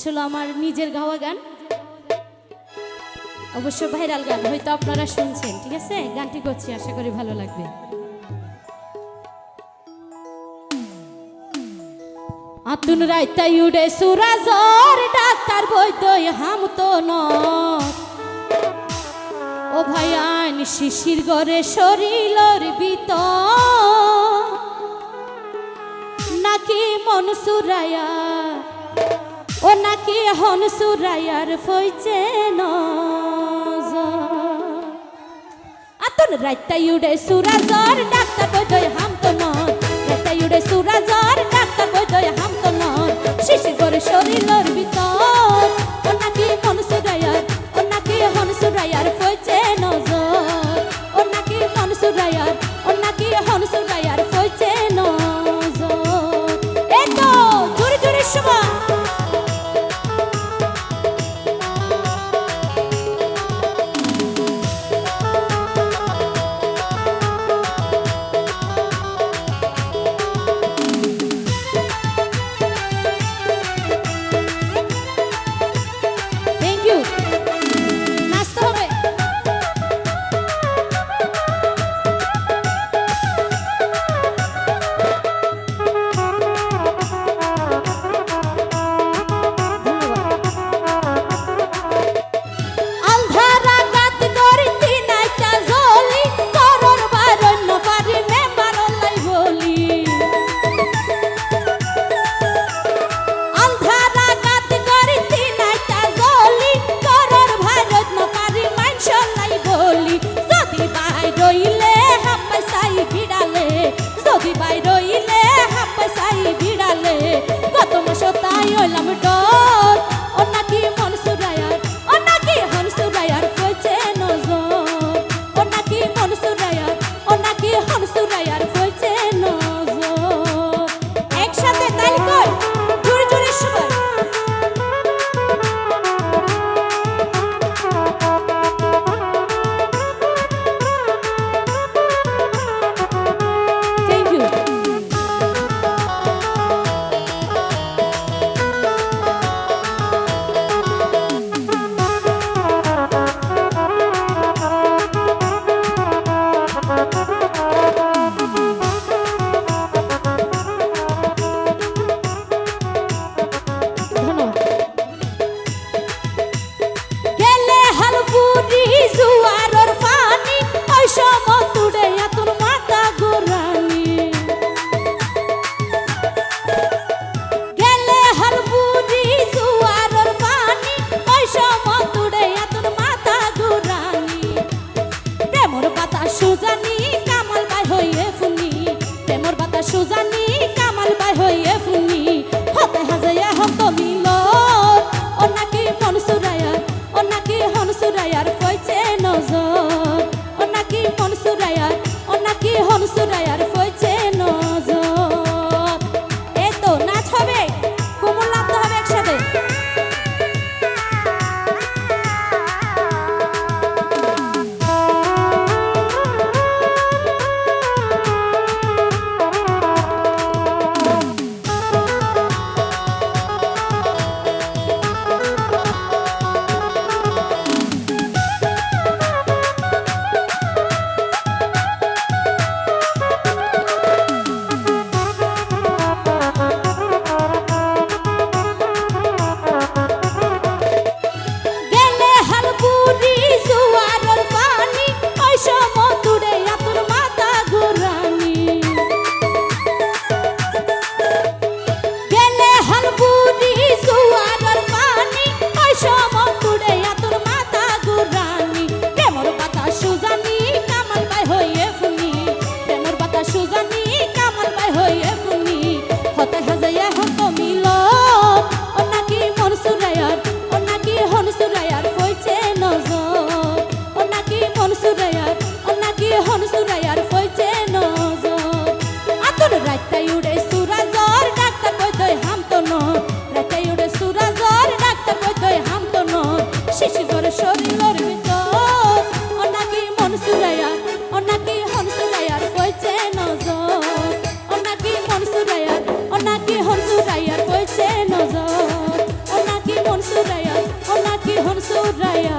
আসলে আমার নিজের গাওয়া গান। অবশ্য ভাইরাল গান, হয়তো আপনারা শুনছেন, ঠিক আছে? গানটি করছি, আশা করি ভালো লাগবে। আতুন রাইতাই উড়ে সুরাজর ডাক্তার বৈদ্যই হাম তো ও ভাই আইন শিশির গড়ে শরীরর বিত নাকি মন সুরায়া ও নাকি হন সুরায়ার ফইছে আতন রাইতাই উড়ে সুরাজর ডাক্তার বৈদ্যই হাম তো নয় রাইতাই উড়ে ডাক্তার বৈদ্যই হাম তো নয় গড়ে শরীরর ভিতর, ও নাকি মন সুরায়ার ও নাকি হন সুরায়ার ফইছে নজর। ও নাকি মন সুরায়ার ও নাকি হন সুরায়ার হনসুরা সুরায়া ও নাকি হন সুরায়া